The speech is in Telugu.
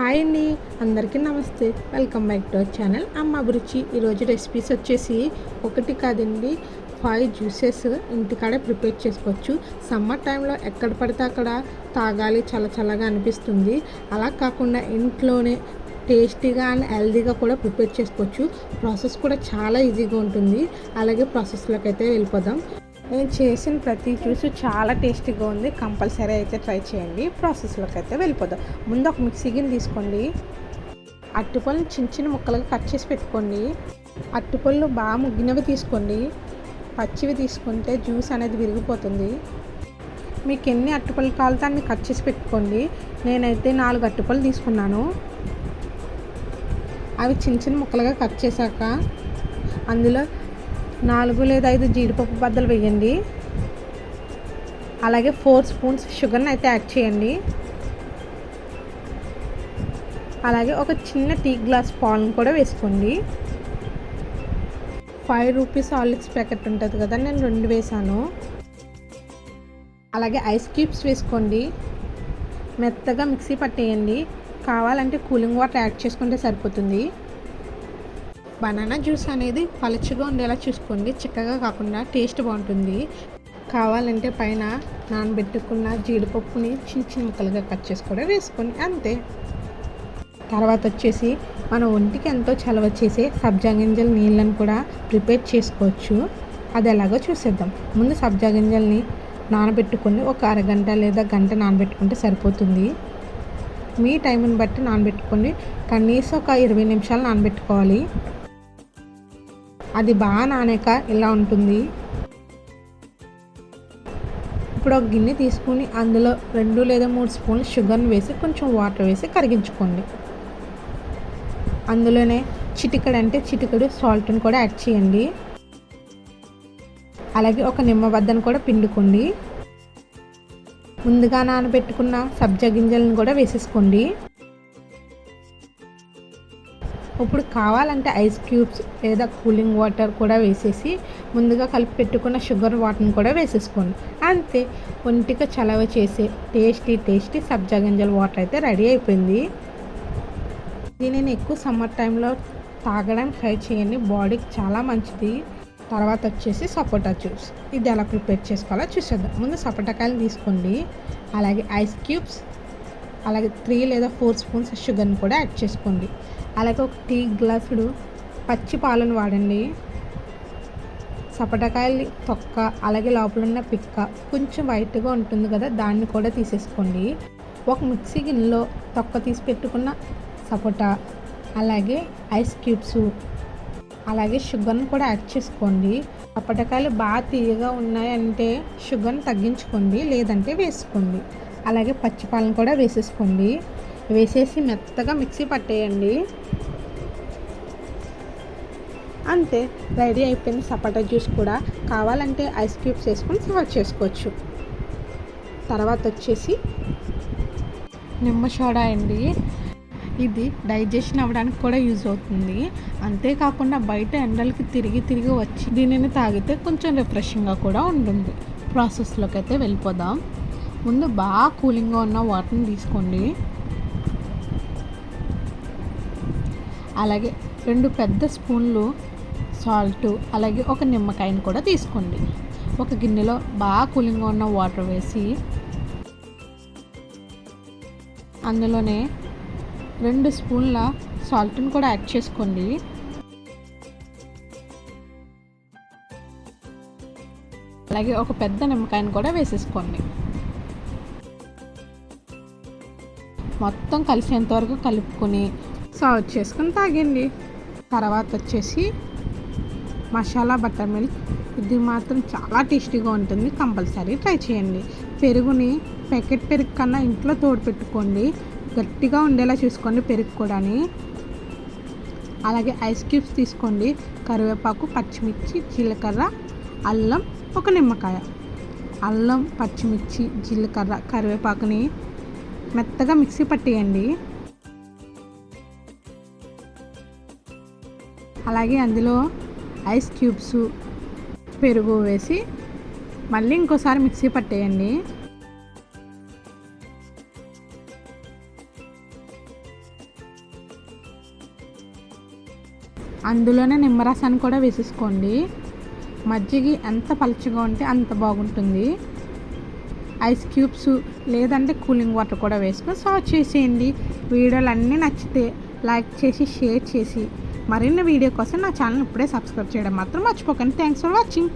హాయ్ అండి అందరికీ నమస్తే. Welcome back to our channel Amma Abhiruchi. ఈరోజు రెసిపీస్ వచ్చేసి ఒకటి కాదండి ఫైవ్ జ్యూసెస్ ఇంటికాడే ప్రిపేర్ చేసుకోవచ్చు. సమ్మర్ టైంలో ఎక్కడ పడితే అక్కడ తాగాలి చల్ల చల్లగా అనిపిస్తుంది. అలా కాకుండా ఇంట్లోనే టేస్టీగా అండ్ హెల్దీగా కూడా ప్రిపేర్ చేసుకోవచ్చు. ప్రాసెస్ కూడా చాలా ఈజీగా ఉంటుంది. అలాగే ప్రాసెస్లోకి అయితే వెళ్ళిపోదాం. నేను చేసిన ప్రతి జ్యూస్ చాలా టేస్టీగా ఉంది. కంపల్సరీ అయితే ట్రై చేయండి. ప్రాసెస్లోకి అయితే వెళ్ళిపోదాం. ముందు ఒక మిక్సీ గిన్నె తీసుకోండి. అరటిపళ్ళు చిన్న చిన్న ముక్కలుగా కట్ చేసి పెట్టుకోండి. అరటిపళ్ళు బాగా ముగ్గినవి తీసుకోండి. పచ్చివి తీసుకుంటే జ్యూస్ అనేది విరిగిపోతుంది. మీకు ఎన్ని అరటిపళ్ళు కావాలితే అన్ని కట్ చేసి పెట్టుకోండి. నేనైతే నాలుగు అరటిపళ్ళు తీసుకున్నాను. అవి చిన్న చిన్న ముక్కలుగా కట్ చేశాక అందులో నాలుగు లేదా ఐదు జీడిపప్పు బద్దలు వేయండి. అలాగే ఫోర్ స్పూన్స్ షుగర్ని అయితే యాడ్ చేయండి. అలాగే ఒక చిన్న టీ గ్లాస్ పాలను కూడా వేసుకోండి. ఫైవ్ రూపీస్ హార్లిక్స్ ప్యాకెట్ ఉంటుంది కదా నేను రెండు వేసాను. అలాగే ఐస్ క్యూబ్స్ వేసుకోండి. మెత్తగా మిక్సీ పట్టేయండి. కావాలంటే కూలింగ్ వాటర్ యాడ్ చేసుకుంటే సరిపోతుంది. బనానా జ్యూస్ అనేది పలుచగా ఉండేలా చూసుకోండి. చిక్కగా కాకుండా టేస్ట్ బాగుంటుంది. కావాలంటే పైన నానబెట్టుకున్న జీడిపప్పుని చిన్న చిన్న ముక్కలుగా కట్ చేసి కూడా వేసుకోండి అంతే. తర్వాత వచ్చేసి మన ఒంటికి ఎంతో చలవ చేసే సబ్జా గింజల నీళ్ళని కూడా ప్రిపేర్ చేసుకోవచ్చు. అది ఎలాగో చూసేద్దాం. ముందు సబ్జా గింజల్ని నానబెట్టుకొని ఒక అరగంట లేదా గంట నానబెట్టుకుంటే సరిపోతుంది. మీ టైంని బట్టి నానబెట్టుకొని కనీసం ఒక ఇరవై నిమిషాలు నానబెట్టుకోవాలి. అది బాగా నానాక ఇలా ఉంటుంది? ఇప్పుడు ఒక గిన్నె తీసుకుని అందులో రెండు లేదా మూడు స్పూన్లు షుగర్ని వేసి కొంచెం వాటర్ వేసి కరిగించుకోండి. అందులోనే చిటికడు అంటే చిటికడు సాల్ట్ని కూడా యాడ్ చేయండి. అలాగే ఒక నిమ్మబద్దను కూడా పిండుకోండి. ముందుగా నానబెట్టుకున్న సబ్జా గింజలను కూడా వేసేసుకోండి. ఇప్పుడు కావాలంటే ఐస్ క్యూబ్స్ లేదా కూలింగ్ వాటర్ కూడా వేసేసి ముందుగా కలిపి పెట్టుకున్న షుగర్ వాటర్ని కూడా వేసేసుకోండి. అంతే ఒంటిగా చలవ చేసే టేస్టీ టేస్టీ సబ్జా గింజల వాటర్ అయితే రెడీ అయిపోయింది. ఇది నేను ఎక్కువ సమ్మర్ టైంలో తాగడానికి ట్రై చేయండి బాడీకి చాలా మంచిది. తర్వాత వచ్చేసి సపోటా జ్యూస్. ఇది ఎలా ప్రిపేర్ చేసుకోవాలో చూసేద్దాం. ముందు సపోటాకాయలు తీసుకోండి. అలాగే ఐస్ క్యూబ్స్ అలాగే త్రీ లేదా ఫోర్ స్పూన్స్ షుగర్ని కూడా యాడ్ చేసుకోండి. అలాగే ఒక టీ గ్లాసుడు పచ్చి పాలను వాడండి. సపటకాయలు తొక్క అలాగే లోపల ఉన్న పిక్క కొంచెం వైట్గా ఉంటుంది కదా దాన్ని కూడా తీసేసుకోండి. ఒక మిక్సీ గిన్నెలో తొక్క తీసి పెట్టుకున్న సపోటా అలాగే ఐస్ క్యూబ్స్ అలాగే షుగర్ని కూడా యాడ్ చేసుకోండి. సపటకాయలు బాగా తీయగా ఉన్నాయంటే షుగర్ని తగ్గించుకోండి లేదంటే వేసుకోండి. అలాగే పచ్చిపాలను కూడా వేసేసుకోండి. వేసేసి మెత్తగా మిక్సీ పట్టేయండి. అంతే రెడీ అయిపోయింది సపోటా జ్యూస్ కూడా. కావాలంటే ఐస్ క్యూబ్స్ వేసుకొని సర్వ్ చేసుకోవచ్చు. తర్వాత వచ్చేసి నిమ్మ సోడా అండి. ఇది డైజెషన్ అవ్వడానికి కూడా యూజ్ అవుతుంది. అంతేకాకుండా బయట ఎండలకి తిరిగి తిరిగి వచ్చి దీనిని తాగితే కొంచెం రిఫ్రెషింగ్గా కూడా ఉంటుంది. ప్రాసెస్లోకి అయితే వెళ్ళిపోదాం. ముందు బాగా కూలింగ్గా ఉన్న వాటర్ని తీసుకోండి. అలాగే రెండు పెద్ద స్పూన్లు సాల్ట్ అలాగే ఒక నిమ్మకాయని కూడా తీసుకోండి. ఒక గిన్నెలో బాగా కూలింగ్గా ఉన్న వాటర్ వేసి అందులోనే రెండు స్పూన్ల సాల్ట్ని కూడా యాడ్ చేసుకోండి. అలాగే ఒక పెద్ద నిమ్మకాయని కూడా వేసేసుకోండి. మొత్తం కలిసేంత వరకు కలుపుకొని సర్వ్ చేసుకొని తాగండి. తర్వాత వచ్చేసి మసాలా బటర్ మిల్క్. ఇది మాత్రం చాలా టేస్టీగా ఉంటుంది. కంపల్సరీ ట్రై చేయండి. పెరుగుని ప్యాకెట్ పెరుగు కన్నా ఇంట్లో తోడు పెట్టుకోండి. గట్టిగా ఉండేలా చూసుకోండి పెరుగు కూడా అలాగే ఐస్ క్యూబ్స్ తీసుకోండి. కరివేపాకు పచ్చిమిర్చి జీలకర్ర అల్లం ఒక నిమ్మకాయ. అల్లం పచ్చిమిర్చి జీలకర్ర కరివేపాకుని మెత్తగా మిక్సీ పట్టేయండి. అలాగే అందులో ఐస్ క్యూబ్స్ పెరుగు వేసి మళ్ళీ ఇంకోసారి మిక్సీ పట్టేయండి. అందులోనే నిమ్మరసాన్ని కూడా వేసేసుకోండి. మజ్జిగి ఎంత పలుచగా ఉంటే అంత బాగుంటుంది. ఐస్ క్యూబ్స్ లేదంటే కూలింగ్ వాటర్ కూడా వేసుకొని సర్వ్ చేసేయండి. వీడియోలు అన్నీ నచ్చితే లైక్ చేసి షేర్ చేసి మరిన్ని వీడియో కోసం నా ఛానల్ ఇప్పుడే సబ్స్క్రైబ్ చేయడం మాత్రం మర్చిపోకండి. Thanks for watching